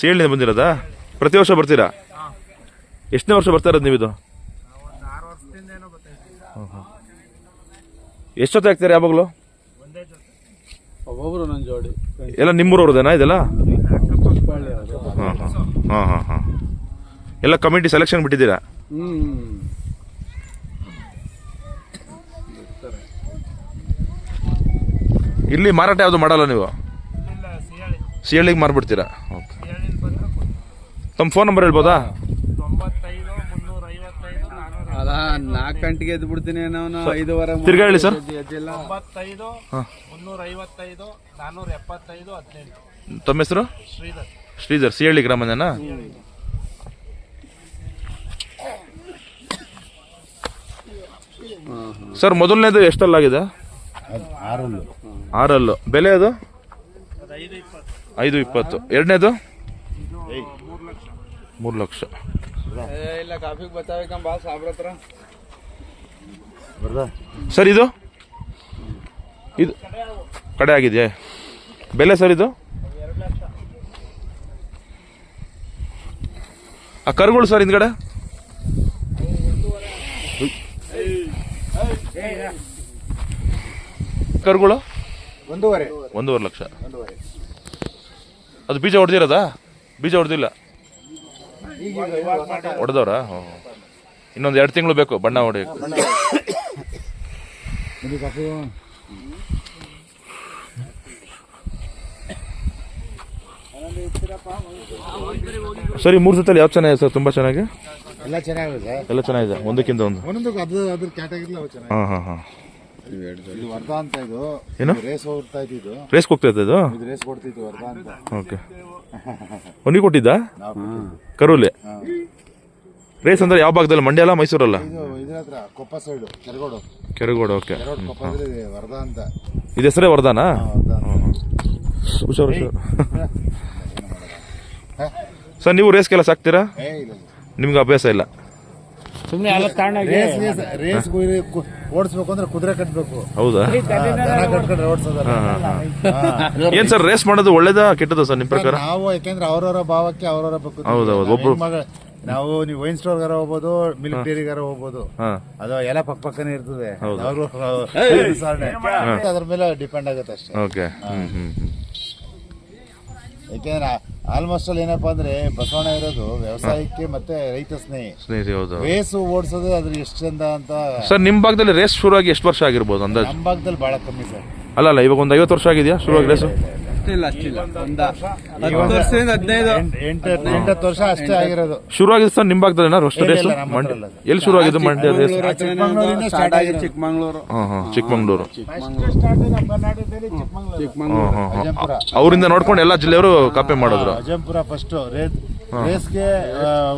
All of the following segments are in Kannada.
ಸಿಹಳ್ಳಿ ಬಂದಿರೋದಾ? ಪ್ರತಿ ವರ್ಷ ಬರ್ತೀರಾ? ಎಷ್ಟನೇ ವರ್ಷ ಬರ್ತಾ ಇರೋದು ನೀವಿದು? ಎಷ್ಟೊತ್ತು ಆಗ್ತೀರಾ ಯಾವಾಗಲೂ? ಒಬ್ಬೊಬ್ರು ನನ್ನ ಜೋಡಿ. ಎಲ್ಲ ನಿಮ್ಮೂರವ್ರದೇನಾ ಇದೆಲ್ಲ? ಹಾಂ ಹಾಂ ಹಾಂ ಹಾಂ ಎಲ್ಲ ಕಮಿಟಿ ಸೆಲೆಕ್ಷನ್ ಬಿಟ್ಟಿದ್ದೀರಾ? ಇಲ್ಲಿ ಮಾರಾಟ ಯಾವುದು ಮಾಡಲ್ಲ ನೀವು? ಸಿಹಳ್ಳಿಗೆ ಮಾರ್ಬಿಡ್ತೀರಾ? ಓಕೆ. ತಮ್ಮ ಫೋನ್ ನಂಬರ್ ಹೇಳ್ಬೋದಾ? ಅಲ್ಲ ನಾಲ್ಕು ಗಂಟೆಗೆ ಎದ್ದು ಬಿಡ್ತೀನಿ ನಾನು ಐದುವರೆ ತಿರ್ಗಾ ಹೇಳಿ ಸರ್. ಎದ್ದಿಲ್ಲ. ತೊಂಬತ್ತೈದು ಹಾಂ. ಮುನ್ನೂರ ಐವತ್ತೈದು ನಾನ್ನೂರ ಎಪ್ಪತ್ತೈದು ಹದಿನೆಂಟು. ತಮ್ಮ ಹೆಸರು? ಶ್ರೀಧರ್. ಶ್ರೀಧರ್ ಸಿಹಳ್ಳಿ ಗ್ರಾಮನ ಸರ್ ಮೊದಲನೇದು ಎಷ್ಟಲ್ಲಾಗಿದೆ? ಆರಲ್ಲು. ಆರಲ್ಲು. ಬೆಲೆ ಅದು? ಐದು ಇಪ್ಪತ್ತು. ಎರಡನೇದು? ಮೂರು ಲಕ್ಷ. ಸರ್ ಇದು? ಇದು ಕಡೆ ಆಗಿದೆ ಬೆಲೆ ಸರ್ ಇದು? ಆ ಕರುಗಳು ಸರ್ ಹಿಂದ್ಗಡೆ? ಕರುಗಳು? ಒಂದೂವರೆ. ಒಂದೂವರೆ ಲಕ್ಷ. ಅದು ಬೀಜ ಹೊಡೆದಿರೋದಾ? ಬೀಜ ಹೊಡೆದಿಲ್ಲ. ಹೊಡೆದವ್ರಾ? ಇನ್ನೊಂದು ಎರಡು ತಿಂಗಳು ಬೇಕು ಬಣ್ಣ ಹೊಡೆಯಕ್ಕೆ. ಸರಿ ಮೂರು ಜೊತೆಲಿ ಯಾವ್ದು ಚೆನ್ನಾಗಿದೆ ಸರ್? ತುಂಬ ಚೆನ್ನಾಗಿ? ಎಲ್ಲ ಚೆನ್ನಾಗಿದೆ. ಎಲ್ಲ ಚೆನ್ನಾಗಿದೆ ಒಂದಕ್ಕಿಂತ ಒಂದು. ಹಾಂ ಹಾಂ ಹಾಂ ಇದು ವರ್ಧ ಅಂತ ಇದು. ಏನು? ರೇಸ್ ಹೋಗ್ತಾ ಇದ್ದು ರೇಸ್ಗೆ ಹೋಗ್ತಾ ಇತ್ತು ಇದು ಇದು ರೇಸ್ ಕೊಡ್ತಿತ್ತು ವರ್ಧ ಅಂತ. ಓಕೆ ಒನಿ ಕೊಟ್ಟಿದ್ದ? ಕರುಲಿ. ರೇಸ್ ಅಂದ್ರೆ ಯಾವ ಭಾಗದಲ್ಲಿ? ಮಂಡ್ಯ ಅಲ್ಲ ಮೈಸೂರಲ್ಲ? ಇದು ಇದ್ರ ಹತ್ರ ಕೊಪ್ಪ ಸೈಡು ಕೆರಗೋಡು. ಕೆರಗೋಡು ಓಕೆ ಕೆರಗೋಡು ಕೊಪ್ಪದಲ್ಲಿ ವರ್ಧ ಅಂತ. ಇದು ಹೆಸರೇ ವರ್ಧಾನಾ? ವರ್ಧ ಅಂತ. ಹುಷಾರು ಹುಷಾರು. ಸರ್ ನೀವು ರೇಸ್ಗೆಲ್ಲ ಸಾಕ್ತೀರಾ? ಏ ಇಲ್ಲ. ನಿಮ್ಗೆ ಅಭ್ಯಾಸ ಇಲ್ಲ. ಸುಮ್ಮನೆ ಎಲ್ಲ ತಗೊಂಡೋಗಿ ರೇಸ್ ರೇಸ್ ಓಡಿಸ್ಬೇಕು ಅಂದ್ರೆ ಕುದುರೆ ಕಟ್ಟಬೇಕು ಹೌದಾ? ದನ ಕಟ್ಕೊಂಡ್ರೆ ಓಡಿಸೋದಲ್ಲ. ಏನ್ ಸರ್ ರೇಸ್ ಮಾಡೋದು ಒಳ್ಳೇದಾ ಕೆಟ್ಟದ ಸರ್ ನಿಮ್ ಪ್ರಕಾರ? ನಾವು ಯಾಕೆಂದ್ರೆ ಅವ್ರವ್ರ ಭಾವಕ್ಕೆ ಅವ್ರವರ ಹೌದು, ಹೌದು. ಒಬ್ರು- ನಾವು ನೀವು ವೈನ್ ಸ್ಟೋರ್ಗಾರ ಹೋಗ್ಬೋದು ಮಿಲಿಟರಿಗಾರ ಹೋಗ್ಬೋದು. ಅದು ಎಲ್ಲ ಪಕ್ಕ ಪಕ್ಕನೇ ಇರ್ತದೆ. ಅದ್ರ ಮೇಲೆ ಡಿಪೆಂಡ್ ಆಗುತ್ತೆ ಅಷ್ಟೇ. ಯಾಕೆಂದ್ರೆ ಆಲ್ಮೋಸ್ಟ್ ಅಲ್ಲಿ ಏನಪ್ಪಾ ಅಂದ್ರೆ ಬಸವಣ್ಣ ಇರೋದು ವ್ಯವಸಾಯಕ್ಕೆ ಮತ್ತೆ ರೈತ ಸ್ನೇಹಿ. ಸ್ನೇಹಿತರೆ ಹೌದು ರೇಸು ಓಡಿಸೋದು ಅದ್ರ ಎಷ್ಟು ಚಂದ ಅಂತ ಸರ್ ನಿಮ್ ಭಾಗದಲ್ಲಿ ರೇಸ್ ಶುರು ಆಗಿ ಎಷ್ಟು ವರ್ಷ ಆಗಿರ್ಬೋದು ಅಂದಾಜು? ನಮ್ಮ ಭಾಗದಲ್ಲಿ ಬಹಳ ಕಮ್ಮಿ ಸರ್. ಅಲ್ಲ ಅಲ್ಲ ಇವಾಗ ಒಂದು ಐವತ್ತು ವರ್ಷ ಆಗಿದೆಯಾ ಶುರುವಾಗಿ ರೇಸು? ಅಷ್ಟಿಲ್ಲ. ಅಷ್ಟಿಲ್ಲ ಒಂದ ಹತ್ತು ವರ್ಷದಿಂದ ಹದಿನೈದು ಎಂಟು ಎಂಟತ್ತು ವರ್ಷ ಅಷ್ಟೇ ಆಗಿರೋದು. ಸರ್ ನಿಮ್ ಭಾಗದಲ್ಲಿ ಅಷ್ಟು ಇಲ್ಲ, ರೇಸು ಇಲ್ಲ, ನಮ್ಮ ಮಂಡ್ಯ ಎಲ್ಲಿ ಶುರು ಆಗಿದ್ದು ಮಂಡ್ಯ ರೇಸ್ ಸ್ಟಾರ್ಟ್. ಚಿಕ್ಕಮಂಗ್ಳೂರು. ಅವರಿಂದ ನೋಡ್ಕೊಂಡು ಎಲ್ಲಾ ಜಿಲ್ಲೆಯವರು ಕಾಪಿ ಮಾಡಿದ್ರು. ಅಜಂಪುರ ಫಸ್ಟ್ ರೇಸ್ಗೆ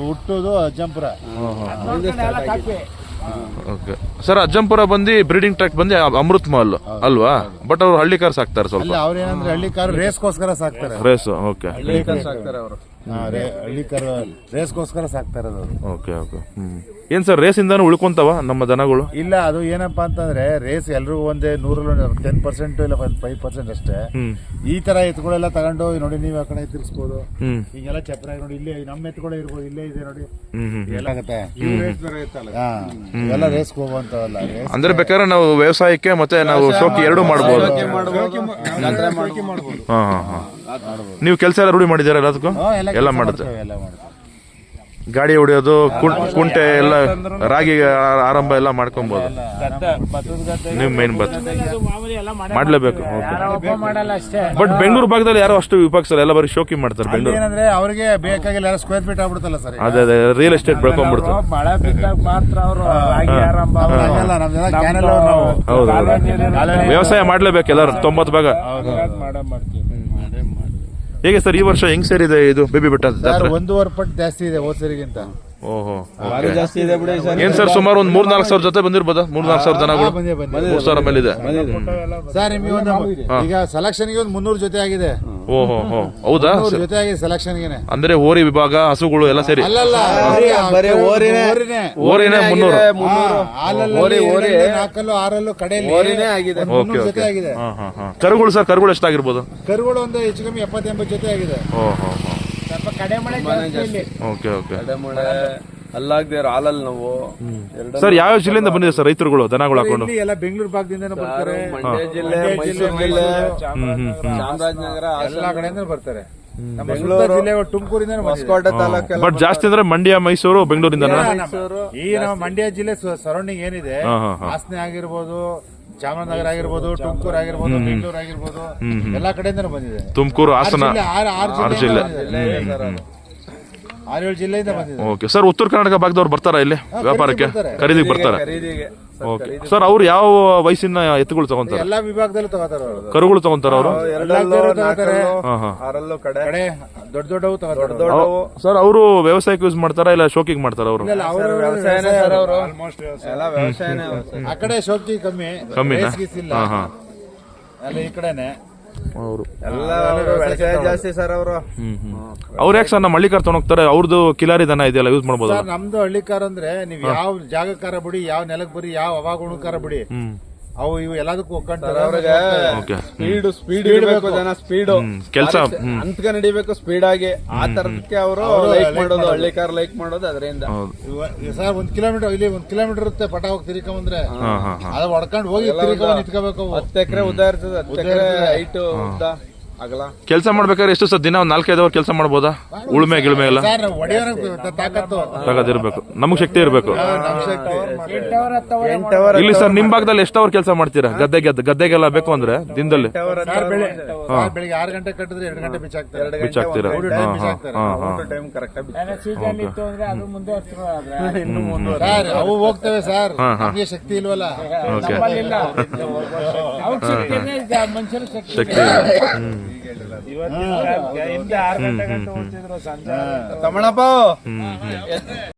ಹುಟ್ಟೋದು ಅಜಂಪುರ ಓಕೆ ಸರ್ ಅಜ್ಜಂಪುರ ಬಂದು ಬ್ರೀಡಿಂಗ್ ಟ್ರ್ಯಾಕ್ ಬಂದು ಅಮೃತ್ ಮಹಲ್ ಅಲ್ವಾ? ಬಟ್ ಅವ್ರು ಹಳ್ಳಿ ಕಾರ್ ಸಾಕ್ತಾರೆ ಸ್ವಲ್ಪ. ಸ್ವಲ್ಪ ಅವ್ರೇನಂದ್ರೆ ಹಳ್ಳಿ ಕಾರ್ ರೇಸ್ಗೋಸ್ಕರ ಸಾಕ್ತಾರೆ. ರೇಸ್ ಓಕೆ ಸಾಕ್ತಾರೆ ಅವರು. ಹಾ, ರೇ- ಹಳ್ಳಿ ಕಾರ್ ರೇಸ್ಗೋಸ್ಕರ ಸಾಕ್ತಾರೆ ಓಕೆ ಓಕೆ ಹ್ಮ್. ಏನ್ ಸರ್ ರೇಸ್ ಇಂದಾನು ಉಳ್ಕೊಂತಾವ ನಮ್ಮ ದನಗಳು? ಇಲ್ಲ ಅದು ಏನಪ್ಪಾ ಅಂತಂದ್ರೆ ರೇಸ್ ಎಲ್ರಿಗೂ ಒಂದೇ ನೂರಲ್ಲಿ ಟೆನ್ ಪರ್ಸೆಂಟ್ ಇಲ್ಲ ಫೈವ್ ಪರ್ಸೆಂಟ್ ಅಷ್ಟೇ. ಈ ತರ ಎತ್ಗಳೆಲ್ಲ ತಗೊಂಡು ನೋಡಿ ನೀವು ಆ ಕಡೆ ತಿರ್ಸ್ಬೋದು ಹಿಂಗೆಲ್ಲ ಚಪ್ರ ನೋಡಿ ಇಲ್ಲೇ ನಮ್ಮ ಎತ್ಕೊಳ ಇರ್ಬೋದು ಇಲ್ಲೇ ಇದೆ ನೋಡಿ. ಎಲ್ಲ ರೇಸ್ ಇವೆಲ್ಲ ಹೋಗುವಂತವಲ್ಲ ಅಂದ್ರೆ ಬೇಕಾದ್ರೆ ನಾವು ವ್ಯವಸಾಯಕ್ಕೆ ಮತ್ತೆ ನಾವು ಶೋಕಿ ಎರಡು ಮಾಡ್ಬೋದು. ನೀವು ಕೆಲಸ ಎಲ್ಲ ರೂಢಿ ಮಾಡಿದ್ದೀರಾ ಎಲ್ಲದಕ್ಕೂ? ಎಲ್ಲ ಮಾಡುತ್ತೆ ಗಾಡಿ ಹೊಡೆಯೋದು ಕುಂಟೆ ಎಲ್ಲ ರಾಗಿ ಆರಂಭ ಎಲ್ಲ ಮಾಡ್ಕೊಬೋದು. ನೀವು ಮೇನ್ ಬತ್ ಮಾಮೂಲಿ ಎಲ್ಲ ಮಾಡಿ ಮಾಡ್ಲೇಬೇಕು ಬಟ್ ಬೆಂಗಳೂರು ಭಾಗದಲ್ಲಿ ಯಾರು ಅಷ್ಟು ವಿಭಾಗಿಸಲ್ಲ ಎಲ್ಲ ಬರೀ ಶೋಕಿ ಮಾಡ್ತಾರೆ ಬೆಂಗಳೂರು. ಏನಂದ್ರೆ ಅವ್ರಿಗೆ ಬೇಕಾಗಿಲ್ಲ ಸ್ಕ್ವೇರ್ ಫೀಟ್ ಆಗ್ಬಿಡುತ್ತಲ್ಲ ಸರ್ ಅದೇ ಅದೇ ರಿಯಲ್ ಎಸ್ಟೇಟ್ ಬೆಳ್ಕೊಂಡ್ಬಿಡ್ತಾರೆ ಮಳೆ ಬಿದ್ದಾಗ ಮಾತ್ರ ಅವರು ರಾಗಿ ಆರಂಭ ಹೌದು ವ್ಯವಸಾಯ ಮಾಡ್ಲೇಬೇಕು ಎಲ್ಲರೂ ತೊಂಬತ್ತು ಭಾಗ. ಮಾಡ ಮಾಡ್ತೀವಿ. ಹೇಗೆ ಸರ್ ಈ ವರ್ಷ ಹೆಂಗ್ ಸೇರಿದೆ ಇದು? ಬೇಬಿ ಬೆಟ್ಟ ಒಂದೂವರೆ ಪಟ್ಟು ಜಾಸ್ತಿ ಇದೆ ಹೋದ್ ಸರಿಗಿಂತ ಓಹೋ ಭಾರಿ ಜಾಸ್ತಿ ಇದೆ ಬಿಡಿ ಈ ಸರಿ. ಏನ್ ಸರ್ ಸುಮಾರು ಒಂದ್ ಮೂರ್ ನಾಲ್ಕು ಸಾವಿರ ಜೊತೆ ಬಂದಿರ್ಬೋದಾ? ಮೂರ್ ನಾಲ್ಕು ಸಾವಿರ ಜನಗಳು? ಬಂದೆ ಬಂದೆ ಮೂರ್ ಸಾವಿರ ಮೇಲೆ ಇದೆ. ಸರ್ ನಿಮಗೆ ಒಂದು ಈಗ ಸೆಲೆಕ್ಷನ್ಗೆ ಒಂದು ಮುನ್ನೂರು ಜೊತೆ ಆಗಿದೆ. ಓಹೋ ಹೋ ಹೌದಾ? ಮುನ್ನೂರು ಜೊತೆ ಆಗಿದೆ ಸೆಲೆಕ್ಷನ್ಗೆ ಅಂದ್ರೆ ಹೋರಿ ವಿಭಾಗ ಹಸುಗಳು ಎಲ್ಲ ಸೇರಿ? ಅಲ್ಲಲ್ಲ ಬರೀ ಓರಿನೇ. ಓರಿನೇ. ಓರಿನೇ ಮುನ್ನೂರು. ಹಾಲಲ್ಲಿ ಓರಿ ಎರಡಲ್ಲಿ, ನಾಲ್ಕಲ್ಲೂ ಆರಲ್ಲೂ ಕಡೆಯಲ್ಲಿ ಓರಿನೇ ಆಗಿದೆ. ಒಂದು ಮುನ್ನೂರು ಓಕೆ ಜೊತೆ ಆಗಿದೆ. ಹಾ ಹಾ ಹಾ. ಕರುಗಳು ಸರ್ ಕರುಗಳು ಎಷ್ಟಾಗಿರ್ಬೋದು? ಕರುಗಳು ಒಂದು ಹೆಚ್ಚು ಕಮ್ಮಿ ಎಪ್ಪತ್ತೆಂಬತ್ತು ಜೊತೆ ಆಗಿದೆ. ಓಹೋ ಹೋ. Okay okay. ಕಡೆಮಳೆ ಅಲ್ಲಾಗ್ದೇ ಹಾಲಲ್ಲಿ ನಾವು. ಎರಡು ಸರ್ ಯಾವ ಜಿಲ್ಲೆಯಿಂದ ಬಂದಿದೆ ಸರ್ ರೈತರುಗಳು ದನಗಳು ಹಾಕೊಂಡು? ಇಲ್ಲಿ ಎಲ್ಲ ಬೆಂಗಳೂರು ಭಾಗದಿಂದ ಬರ್ತಾರೆ. ಮಂಡ್ಯ ಜಿಲ್ಲೆ ಮೈಸೂರು ಜಿಲ್ಲೆ ಚಾಮರಾಜನಗರ ಎಲ್ಲಾ ಕಡೆಯಿಂದ ಬರ್ತಾರೆ. ನಮ್ಮ ಬೆಂಗಳೂರು, ಜಿಲ್ಲೆ ತುಮಕೂರಿಂದ ಹೊಸಕೋಟೆ ತಾಲೂಕು ಬಟ್ ಜಾಸ್ತಿ ಅಂದ್ರೆ ಮಂಡ್ಯ ಮೈಸೂರು ಬೆಂಗಳೂರಿಂದ ಈ ನಮ್ಮ ಮಂಡ್ಯ ಜಿಲ್ಲೆ ಸರೌಂಡಿಂಗ್ ಏನಿದೆ. ಹಾಸನ ಆಗಿರ್ಬೋದು ಚಾಮರಾಜನಗರ ಆಗಿರ್ಬೋದು ತುಮಕೂರು ಆಗಿರ್ಬೋದು ಬೆಂಗಳೂರು ಆಗಿರ್ಬೋದು ಎಲ್ಲಾ ಕಡೆಯಿಂದ ಬಂದಿದೆ. ತುಮಕೂರು ಹಾಸನ ಆರು- ಆರು ಜಿಲ್ಲೆ. ಜಿಲ್ಲೆಯಿಂದ ಬಂದಿದೆ. ಓಕೆ ಸರ್ ಉತ್ತರ ಕರ್ನಾಟಕ ಭಾಗದವ್ರು ಬರ್ತಾರಾ ಇಲ್ಲಿ? ವ್ಯಾಪಾರಕ್ಕೆ. ಖರೀದಿಗೆ ಬರ್ತಾರೆ? ಖರೀದಿಗೆ. ಓಕೆ. ಸರ್ ಅವ್ರು ಯಾವ ವಯಸ್ಸಿನ ಎತ್ತುಗಳು ತಗೊಂತಾರೆ? ಎಲ್ಲಾ ವಿಭಾಗದಲ್ಲೂ ತಗೋತಾರ ಅವರು. ಕರುಗಳು ತಗೊಂತಾರ ಅವರು? ಕಡೆ ದೊಡ್ಡ ದೊಡ್ಡವು ತಗೋತಾರೆ ದೊಡ್ಡವು. ಸರ್ ಅವರು ವ್ಯವಸಾಯಕ್ಕೆ ಯೂಸ್ ಮಾಡ್ತಾರಾ ಇಲ್ಲ ಶೋಕಿಗೆ ಮಾಡ್ತಾರ ಅವರು? ಇಲ್ಲ, ಅವರು ವ್ಯವಸಾಯನೇ ಸರ್ ಅವರು. ಆಲ್ಮೋಸ್ಟ್ ಎಲ್ಲ ವ್ಯವಸಾಯನೇ ಆ ಕಡೆ ಶೋಕಿ ಕಮ್ಮಿ ಕಮ್ಮಿ ರೇಸ್ ಇಲ್ಲ. ಹಾ ಹಾ. ಎಲ್ಲ ಈ ಕಡೆನೆ. ಅವರು. ಎಲ್ಲ ವ್ಯವಸಾಯ ಜಾಸ್ತಿ ಸರ್ ಅವರು. ಅವ್ರು ಯಾಕೆ ಸರ್ ನಮ್ಮ ಹಳ್ಳಿಕಾರ್ ತಗೊಂಡೋಗ್ತಾರೆ ಅವ್ರದ್ದು ಕಿಲಾರಿ ದನ ಇದೆಯಲ್ಲ ಯೂಸ್ ಮಾಡ್ಬೋದು ಸರ್ ನಮ್ದು ಹಳ್ಳಿಕಾರ ಅಂದ್ರೆ ನೀವ್ ಯಾವ ಜಾಗಕ್ಕಾರ ಬಿಡಿ ಯಾವ ನೆಲಕ್ ಬರಿ ಯಾವ ಹವಾಗುಣಕಾರ ಬಿಡಿ. ಹ್ಮ್. ಅವು ಇವು ಎಲ್ಲದಕ್ಕೂ ಅವ್ರಿಗೆ ಓಕೆ ಸ್ಪೀಡ್ ಸ್ಪೀಡ್ ಇಡಬೇಕು ಜನ ಸ್ಪೀಡ್ ಕೆಲ್ಸ, ಹ್ಮ್. ಅಂತಕ ನಡಿಬೇಕು ಸ್ಪೀಡ್ ಆಗಿ. ಆ ತರದಕ್ಕೆ ಅವರು ಲೈಕ್ ಮಾಡೋದು ಹಳ್ಳಿ ಕಾರ್ ಲೈಕ್ ಮಾಡೋದು ಅದರಿಂದ. ಹೌದು. ಸರ್ ಒಂದ್ ಕಿಲೋಮೀಟರ್ ಇಲ್ಲಿ ಒಂದ್ ಕಿಲೋಮೀಟರ್ ಇರುತ್ತೆ ಪಟ ಹೋಗಿ ತಿರ್ಕೊಂಬಂದ್ರೆ. ಹಾ ಹಾ ಹಾ. ಅದ ಹೊಡ್ಕೊಂಡು ಹೋಗಿ ತಿರ್ಕೊಂಡ್ ನಿಂತ್ಕೋಬೇಕು. ಅವು ಹತ್ತು ಎಕರೆ ಉದ್ದ ಇರ್ತದೆ ಹತ್ತು ಎಕರೆ ಹೈಟ್ ಉದ್ದ. ಕೆಲಸ ಮಾಡ್ಬೇಕಾದ್ರೆ ಎಷ್ಟು ಸರ್ ದಿನ? ಒಂದ್ ನಾಲ್ಕೈದು ಅವರ್ ಕೆಲಸ ಮಾಡ್ಬೋದಾ? ಉಳುಮೆ ಗಿಳ್ಮೆ ಎಲ್ಲ? ಸರ್ ಹೊಡೆಯೋನ ತಾಕತ್ತು. ತಗದಿರ್ಬೇಕು ನಮಗ್ ಶಕ್ತಿ ಇರ್ಬೇಕು. ಇಲ್ಲಿ ಸರ್ ನಿಮ್ ಭಾಗದಲ್ಲಿ ಎಷ್ಟು ಅವರ್ ಕೆಲಸ ಮಾಡ್ತೀರಾ? ಗದ್ದೆ ಗದ್ದೆ ಗದ್ದೆಗೆಲ್ಲ ಬೇಕು ಅಂದ್ರೆ ದಿನದಲ್ಲಿ? ಹೋಗ್ತೇವೆ ಸರ್ ಬೆಳಿಗ್ಗೆ ಆರು ಗಂಟೆ ಕಟ್ಟಿದ್ರೆ ಎರಡು ಗಂಟೆ ಬಿಚ್ಚಾಕ್ತಾರೆ ಟೈಮ್ ಕರೆಕ್ಟ್ ಅವು ಹೋಗ್ತವೆ. ನಮ್ಗೆ ಶಕ್ತಿ ಇಲ್ವಲ್ಲ? ಅವ್ರ ಶಕ್ತಿ ಇದು ಇವತ್ತಿನ ಹಿಂದೆ ಆರು ಗಂಟೆ ಗಂಟೆ ಓದ್ತಿದ್ರು ಸಂಜೆ. ತಮಣಪ್ಪ ಹ್ಮ್ ಹ್ಮ್.